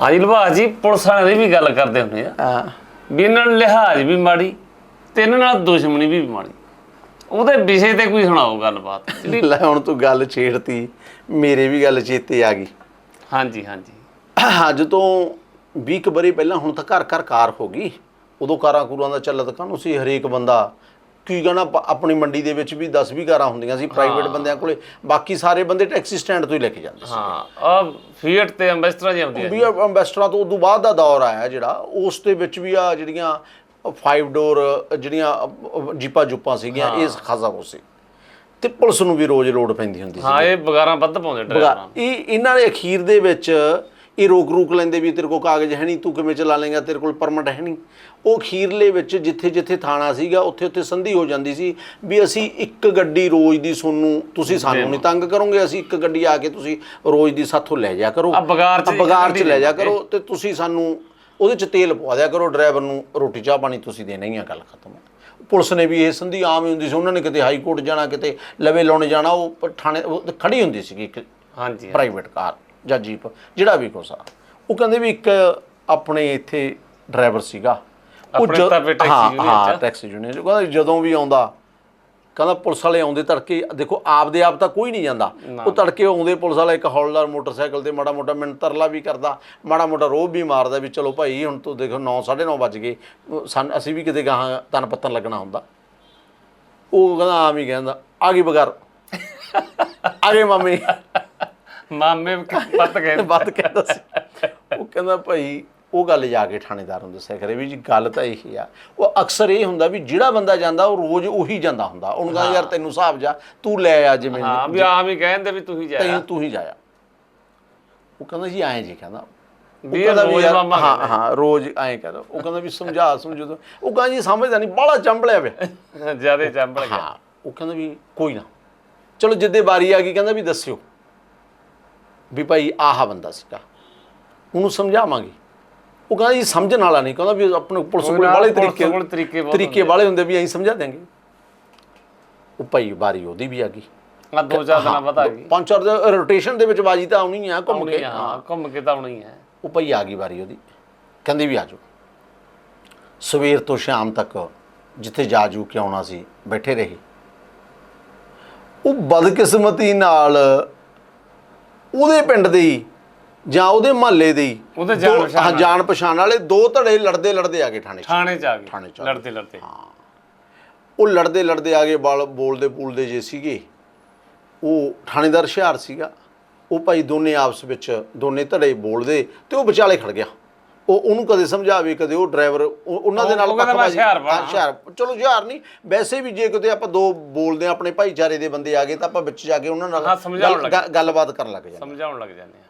ਹਾਂਜੀ ਲਵਾਜ ਜੀ ਪੁਲਿਸ ਵਾਲਿਆਂ ਦੀ ਵੀ ਗੱਲ ਕਰਦੇ ਹੁੰਦੇ ਆ। ਹਾਂ। ਵੀ ਇਹਨਾਂ ਨਾਲ ਲਿਹਾਜ਼ ਵੀ ਮਾੜੀ ਤੇ ਇਹਨਾਂ ਨਾਲ ਦੁਸ਼ਮਣੀ ਵੀ ਮਾੜੀ। ਉਹਦੇ ਵਿਸ਼ੇ ਤੇ ਕੋਈ ਸੁਣਾਓ ਗੱਲਬਾਤ। ਜਿਹੜੀ ਲੈ ਹੁਣ ਤੂੰ ਗੱਲ ਛੇੜਤੀ ਮੇਰੇ ਵੀ ਗੱਲ ਚੇਤੇ ਆ ਗਈ। ਹਾਂਜੀ ਹਾਂਜੀ। ਅੱਜ ਤੋਂ 20 ਕੁ ਬਰੀ ਪਹਿਲਾਂ ਹੁਣ ਤਾਂ ਘਰ ਘਰ ਕਾਰ ਹੋ ਗਈ। ਉਦੋਂ ਕਾਰਾਂ ਕੂਰਾਂ ਦਾ ਚੱਲਤ ਕਾਹਨੂੰ ਸੀ? ਹਰੇਕ ਬੰਦਾ ਕੀ ਕਹਣਾ ਆਪਣੀ ਮੰਡੀ ਦੇ ਵਿੱਚ ਵੀ 10 20 ਕਾਰਾਂ ਹੁੰਦੀਆਂ ਸੀ ਪ੍ਰਾਈਵੇਟ ਬੰਦਿਆਂ ਕੋਲੇ ਬਾਕੀ ਸਾਰੇ ਬੰਦੇ ਟੈਕਸੀ ਸਟੈਂਡ ਤੋਂ ਹੀ ਲੈ ਕੇ ਜਾਂਦੇ ਸੀ। ਹਾਂ ਆ ਫੀਟ ਤੇ ਅੰਬੈਸਟਰਾਂ ਜੀ ਆਉਂਦੀਆਂ ਵੀ ਅੰਬੈਸਟਰਾਂ ਤੋਂ ਉਦੋਂ ਬਾਅਦ ਦਾ ਦੌਰ ਆਇਆ ਜਿਹੜਾ ਉਸ ਦੇ ਵਿੱਚ ਵੀ ਆ ਜਿਹੜੀਆਂ 5 ਡੋਰ ਜਿਹੜੀਆਂ ਜੀਪਾਂ ਜੁਪਾਂ ਸੀਗੀਆਂ ਇਹ ਖਾਸਾ ਹੋ ਸੀ। ਤੇ ਪੁਲਿਸ ਨੂੰ ਵੀ ਰੋਜ਼ ਲੋਡ ਪੈਂਦੀ ਹੁੰਦੀ ਸੀ ਹਾਂ ਇਹ ਬਗਾਰਾਂ ਵੱਧ ਪਾਉਂਦੇ ਡਰਾਈਵਰਾਂ ਇਹ ਇਹਨਾਂ ਦੇ ਅਖੀਰ ਦੇ ਵਿੱਚ ਇਹ ਰੋਕ ਰੂਕ ਲੈਂਦੇ ਵੀ ਤੇਰੇ ਕੋਲ ਕਾਗਜ਼ ਹੈ ਨਹੀਂ ਤੂੰ ਕਿਵੇਂ ਚਲਾ ਲੇਗਾ ਤੇਰੇ ਕੋਲ ਪਰਮਿਟ ਹੈ ਨਹੀਂ। ਉਹ ਅਖੀਰਲੇ ਵਿੱਚ ਜਿੱਥੇ ਜਿੱਥੇ ਥਾਣਾ ਸੀਗਾ ਉੱਥੇ ਉੱਥੇ ਸੰਧੀ ਹੋ ਜਾਂਦੀ ਸੀ ਵੀ ਅਸੀਂ ਇੱਕ ਗੱਡੀ ਰੋਜ਼ ਦੀ ਸੋਨੂੰ ਤੁਸੀਂ ਸਾਨੂੰ ਨਹੀਂ ਤੰਗ ਕਰੋਗੇ ਅਸੀਂ ਇੱਕ ਗੱਡੀ ਆ ਕੇ ਤੁਸੀਂ ਰੋਜ਼ ਦੀ ਸਾਥੋਂ ਲੈ ਜਾ ਕਰੋ। ਬਗਾਰ ਚ ਬਗਾਰ ਲੈ ਜਾ ਦੇ ਕਰੋ ਤੇ ਤੁਸੀਂ ਸਾਨੂੰ ਉਹਦੇ ਚ ਤੇਲ ਪਵਾ ਦਿਆ ਕਰੋ ਡਰਾਈਵਰ ਨੂੰ ਰੋਟੀ ਚਾਹ ਪਾਣੀ ਤੁਸੀਂ ਦੇਣਾ ਹੀ ਆ ਗੱਲ ਖਤਮ। ਪੁਲਿਸ ਨੇ ਵੀ ਇਹ ਸੰਧੀ ਆਮ ਹੀ ਹੁੰਦੀ ਸੀ ਉਹਨਾਂ ਨੇ ਕਿਤੇ ਹਾਈ ਕੋਰਟ ਜਾਣਾ ਕਿਤੇ ਲਵੇ ਲਾਉਣੇ ਜਾਣਾ ਉਹ ਥਾਣੇ ਖੜੀ ਹੁੰਦੀ ਸੀਗੀ ਇੱਕ ਹਾਂਜੀ ਪ੍ਰਾਈਵੇਟ ਕਾਰ। ਜਾਂ ਜੀਪ ਜਿਹੜਾ ਵੀ ਆ। ਉਹ ਕਹਿੰਦੇ ਵੀ ਇੱਕ ਆਪਣੇ ਇੱਥੇ ਡਰਾਈਵਰ ਸੀਗਾ। ਉਹ ਆਪਣੇ ਜਦ- ਤਪੇ ਟੈਕਸੀ ਯੂਨੀਅਨ ਹਾਂ। ਟੈਕਸੀ ਯੂਨੀਅਨ ਚ ਕਹਿੰਦਾ ਜਦੋਂ ਵੀ ਆਉਂਦਾ ਕਹਿੰਦਾ ਪੁਲਿਸ ਵਾਲੇ ਆਉਂਦੇ ਤੜਕੇ ਦੇਖੋ ਆਪ ਦੇ ਆਪ ਤਾਂ ਕੋਈ ਨਹੀਂ ਜਾਂਦਾ। ਉਹ ਤੜਕੇ ਆਉਂਦੇ ਪੁਲਿਸ ਵਾਲਾ ਇੱਕ ਹੌਲਦਾਰ ਮੋਟਰਸਾਈਕਲ ਤੇ ਮਾੜਾ ਮੋਟਾ ਮਿੰਟ ਤਰਲਾ ਵੀ ਕਰਦਾ। ਮਾੜਾ ਮੋਟਾ ਰੋਬ ਵੀ ਮਾਰਦਾ ਵੀ ਚਲੋ ਭਾਈ ਹੁਣ ਤੂੰ ਦੇਖੋ 9 9:30 ਵੱਜ ਗਏ। ਉਹ ਅਸੀਂ ਵੀ ਕਿਤੇ ਗਾਹਾਂ ਤਨ ਪੱਤਨ ਲੱਗਣਾ ਹੁੰਦਾ। ਉਹ ਕਹਿੰਦਾ ਆਮ ਹੀ ਕਹਿੰਦਾ ਆ ਗਈ ਬਗਰ। ਆ ਗਏ ਮਾਮੇ। ਮਾਮੇ ਪੱਤ ਗਏ। ਵੱਧ ਕਹਿੰਦਾ ਸੀ ਉਹ ਕਹਿੰਦਾ ਭਾਈ ਉਹ ਗੱਲ ਜਾ ਕੇ ਥਾਣੇਦਾਰ ਨੂੰ ਦੱਸਿਆ ਕਰੇ ਵੀ ਜੀ ਗੱਲ ਤਾਂ ਇਹ ਆ। ਉਹ ਅਕਸਰ ਇਹ ਹੁੰਦਾ ਵੀ ਜਿਹੜਾ ਬੰਦਾ ਜਾਂਦਾ ਉਹ ਰੋਜ਼ ਉਹੀ ਜਾਂਦਾ ਹੁੰਦਾ। ਉਹਨੂੰ ਕਹਿੰਦਾ ਯਾਰ ਤੈਨੂੰ ਹਿਸਾਬ ਜਾ ਤੂੰ ਲੈ ਆ ਜਿਵੇਂ ਹਾਂ ਵੀ ਆਮ ਹੀ ਕਹਿੰਦੇ ਵੀ ਤੁਸੀਂ ਜਾਇਆ। ਤੈਨੂੰ ਤੂੰ ਹੀ ਜਾਇਆ। ਉਹ ਕਹਿੰਦਾ ਜੀ ਐਂ ਜੀ ਕਹਿੰਦਾ। ਵੀ ਕਹਿੰਦਾ ਰੋਜ਼ ਮਾਮਾ ਹਾਂ ਹਾਂ ਰੋਜ਼ ਐਂ ਕਹਿੰਦਾ। ਉਹ ਕਹਿੰਦਾ ਵੀ ਸਮਝਾ ਸਮਝੋ ਤਾਂ- ਉਹ ਕਹਿੰਦਾ ਜੀ ਸਮਝਦਾ ਨਹੀਂ ਬਾਹਲਾ ਚੰਬਲਿਆ ਪਿਆ। ਜਿਆਦੇ ਚੰਬਲ ਗਿਆ। ਹਾਂ ਉਹ ਕਹਿੰਦਾ ਵੀ ਕੋਈ ਨਾ। ਚਲੋ ਜਿੱਦੇ ਵਾਰੀ ਆ ਗਈ ਕਹਿੰਦਾ ਵੀ ਦੱਸਿਓ। ਵੀ ਭਾਈ ਆਹ ਬੰਦਾ ਸੀਗਾ। ਉਹਨੂੰ ਸਮਝਾਵਾਂਗੇ। ਉਹ ਕਹਿੰਦਾ ਜੀ ਸਮਝਣ ਵਾਲਾ ਨਹੀਂ ਕਹਿੰਦਾ ਵੀ ਆਪਣੇ ਪੁਲਿਸ ਕੋਲ ਵਾਲੇ ਤਰੀਕੇ ਤਰੀਕੇ ਵਾਲੇ ਹੁੰਦੇ ਵੀ ਅਸੀਂ ਸਮਝਾ ਦਿਆਂਗੇ। ਉਹ ਭਾਈ ਵਾਰੀ ਉਹਦੀ ਵੀ ਆ ਗਈ। ਆ ਦੋ ਚਾਰ ਦਿਨਾਂ ਬਾਅਦ ਆ ਗਈ। ਪੰਜ ਚਾਰ ਰੋਟੇਸ਼ਨ ਦੇ ਵਿੱਚ ਬਾਜੀ ਤਾਂ ਆਉਣੀ ਆ ਘੁੰਮ ਕੇ। ਹਾਂ ਘੁੰਮ ਕੇ ਤਾਂ ਆਉਣੀ ਹੈ ਉਹ ਭਾਈ ਆ ਗਈ ਵਾਰੀ ਉਹਦੀ। ਕਹਿੰਦੀ ਵੀ ਆ ਜਾਓ। ਸਵੇਰ ਤੋਂ ਸ਼ਾਮ ਤੱਕ ਜਿੱਥੇ ਜਾ ਜੂ ਕੇ ਆਉਣਾ ਸੀ ਬੈਠੇ ਰਹੇ। ਉਹ ਬਦਕਿਸਮਤੀ ਨਾਲ ਉਹਦੇ ਪਿੰਡ ਦੇ ਹੀ ਜਾਂ ਉਹਦੇ ਮਹੱਲੇ ਦੇ ਹੀ ਉਹਦੇ ਜਾਣ ਦੋ- ਪਛਾਣ ਹਾਂ, ਜਾਣ ਪਛਾਣ ਵਾਲੇ ਦੋ ਧੜੇ ਲੜਦੇ ਲੜਦੇ ਆ ਗਏ ਥਾਣੇ 'ਚ। ਥਾਣੇ ਚ ਆ ਗਏ। ਥਾਣੇ ਚ ਆ ਲੜਦੇ ਲੜਦੇ। ਉਹ ਲੜਦੇ ਲੜਦੇ ਆ ਗਏ ਬਲ ਬੋਲਦੇ ਬੋਲਦੇ ਜੇ ਸੀਗੇ। ਉਹ ਥਾਣੇਦਾਰ ਹੁਸ਼ਿਆਰ ਸੀਗਾ। ਉਹ ਭਾਈ ਦੋਨੇ ਆਪਸ ਵਿੱਚ ਦੋਨੇ ਧੜੇ ਬੋਲਦੇ ਤੇ ਉਹ ਵਿਚਾਲੇ ਖੜ ਗਿਆ। ਉਹ ਉਹਨੂੰ ਕਦੇ ਸਮਝਾਵੇ ਕਦੇ ਉਹ ਡਰਾਈਵਰ ਉਹਨਾਂ ਦੇ ਨਾਲ ਪੱਖਪਾਤੀ- ਹੁਸ਼ਿਆਰ ਚਲੋ ਹੁਸ਼ਿਆਰ ਨਹੀਂ ਵੈਸੇ ਵੀ ਜੇ ਕਿਤੇ ਆਪਾਂ ਦੋ ਬੋਲਦੇ ਆ ਆਪਣੇ ਭਾਈਚਾਰੇ ਦੇ ਬੰਦੇ ਆ ਗਏ ਤਾਂ ਆਪਾਂ ਵਿੱਚ ਜਾ ਕੇ ਉਹਨਾਂ ਨਾਲ ਗੱਲਬਾਤ ਕਰਨ ਲੱਗ ਜਾਂਦੇ ਸਮਝਾਉਣ ਲੱਗ ਜਾਂਦੇ ਆ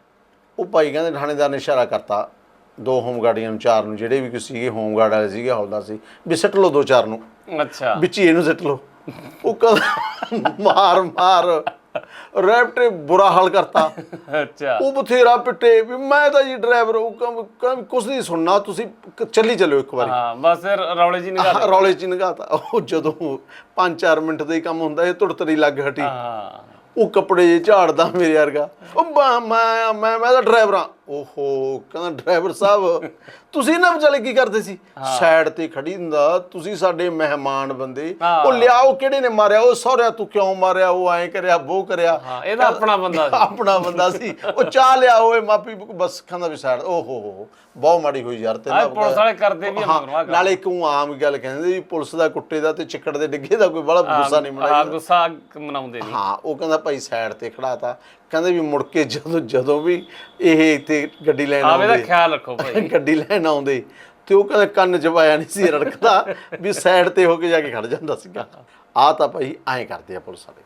ਉਹ ਭਾਈ ਕਹਿੰਦੇ ਥਾਣੇਦਾਰ ਨੇ ਇਸ਼ਾਰਾ ਕਰਤਾ। ਦੋ ਹੋਮਗਾਰਡੀਆਂ ਨੂੰ ਚਾਰ ਨੂੰ ਜਿਹੜੇ ਵੀ ਕੋਈ ਸੀਗੇ ਹੋਮਗਾਰਡ ਵਾਲੇ ਸੀਗੇ ਹੌਲਦਾਰ ਸੀ ਵੀ ਸਿੱਟ ਲਓ ਦੋ ਚਾਰ ਨੂੰ। ਅੱਛਾ। ਵਿੱਚ ਹੀ ਇਹਨੂੰ ਸਿੱਟ ਲਓ। ਉਹ ਕਹਿੰਦਾ ਮਾਰ ਮਾਰ। ਰੈਪਟੇ ਬੁਰਾ ਹਾਲ ਕਰਤਾ। ਅੱਛਾ। ਉਹ ਬਥੇਰਾ ਪਿੱਟੇ ਵੀ ਮੈਂ ਤਾਂ ਜੀ ਡਰਾਈਵਰ ਉਹ ਕਹਿੰਦਾ ਕੁਛ ਨਹੀਂ ਸੁਣਨਾ ਤੁਸੀਂ ਚੱਲੀ ਚੱਲਿਓ ਇੱਕ ਵਾਰੀ। ਹਾਂ ਬਸ ਰੌਲੇ ਜੀ ਨਿਕਾਲ ਰੌਲੇ ਚ ਨਗਾਤਾ ਉਹ ਜਦੋਂ 5-4 ਮਿੰਟ ਦਾ ਹੀ ਕੰਮ ਹੁੰਦਾ ਇਹ ਤੁੜਤਰੀ ਲੱਗ ਹਟੀ। ਹਾਂ। ਉਹ ਕੱਪੜੇ ਜੇ ਝਾੜਦਾ ਮੇਰੇ ਵਰਗਾ। ਉਹ ਮੈਂ ਮੈਂ ਮੈਂ ਤਾਂ ਡਰਾਈਵਰ ਆ ਓਹੋ ਕਹਿੰਦਾ ਡਰਾਈਵਰ ਸਾਹਿਬ ਤੁਸੀਂ ਇਹਨਾਂ ਵਿਚਾਲੇ ਕੀ ਕਰਦੇ ਸੀ? ਸਾਈਡ ਤੇ ਖੜੀ ਹੁੰਦਾ ਤੁਸੀਂ ਸਾਡੇ ਮਹਿਮਾਨ ਬੰਦੇ। ਉਹ ਲਿਆਓ ਕਿਹੜੇ ਨੇ ਮਾਰਿਆ? ਉਹ ਸਹੁਰਿਆ ਤੂੰ ਕਿਉਂ ਮਾਰਿਆ? ਉਹ ਐਂ ਕਰਿਆ ਉਹ ਕਰਿਆ। ਹਾਂ ਇਹਦਾ ਆਪਣਾ ਬੰਦਾ ਸੀ। ਆਪਣਾ ਬੰਦਾ ਸੀ। ਉਹ ਚਾਹ ਲਿਆਓ ਇਹ ਮਾਪੀ ਬਸ ਖਾਂਦਾ ਵੀ ਸਾਈਡ ਓਹੋ ਹੋ ਬਹੁਤ ਮਾੜੀ ਹੋਈ ਯਾਰ ਤੇ ਪੁਲਿਸ ਵਾਲੇ ਕਰਦੇ ਵੀ ਆ ਹਾਂ, ਮਗਰੋਂ ਆਹ ਕੰਮ। ਨਾਲੇ ਊਂ ਆਮ ਗੱਲ ਕਹਿੰਦੇ ਵੀ ਪੁਲਿਸ ਦਾ ਕੁੱਤੇ ਦਾ ਤੇ ਚਿੱਕੜ ਦੇ ਡਿੱਗੇ ਦਾ ਕੋਈ ਬੜਾ ਗੁੱਸਾ ਨਹੀਂ ਮਨਾਇਆ। ਗੁੱਸਾ ਮਨਾਉਂਦੇ ਨਹੀਂ ਹਾਂ ਉਹ ਕਹਿੰਦਾ ਭਾਈ ਸਾਈਡ ਤੇ ਖੜਾਤਾ। ਕਹਿੰਦੇ ਵੀ ਮੁੜ ਕੇ ਜਦੋਂ ਜਦੋਂ ਵੀ ਇਹ ਇੱਥੇ ਗੱਡੀ ਲੈਣ ਆਵੇ ਦਾ ਖਿਆਲ ਰੱਖੋ ਭਾਈ। ਗੱਡੀ ਲੈਣ ਆਉਂਦੇ। ਤੇ ਉਹ ਕਹਿੰਦਾ ਕੰਨ ਚ ਪਾਇਆ ਨਹੀਂ ਸੀ ਰੜਕਦਾ ਵੀ ਸਾਈਡ ਤੇ ਹੋ ਕੇ ਜਾ ਕੇ ਖੜ ਜਾਂਦਾ ਸੀਗਾ। ਆ ਤਾਂ ਭਾਈ ਐਂ ਕਰਦੇ ਆ ਪੁਲਿਸ ਵਾਲੇ।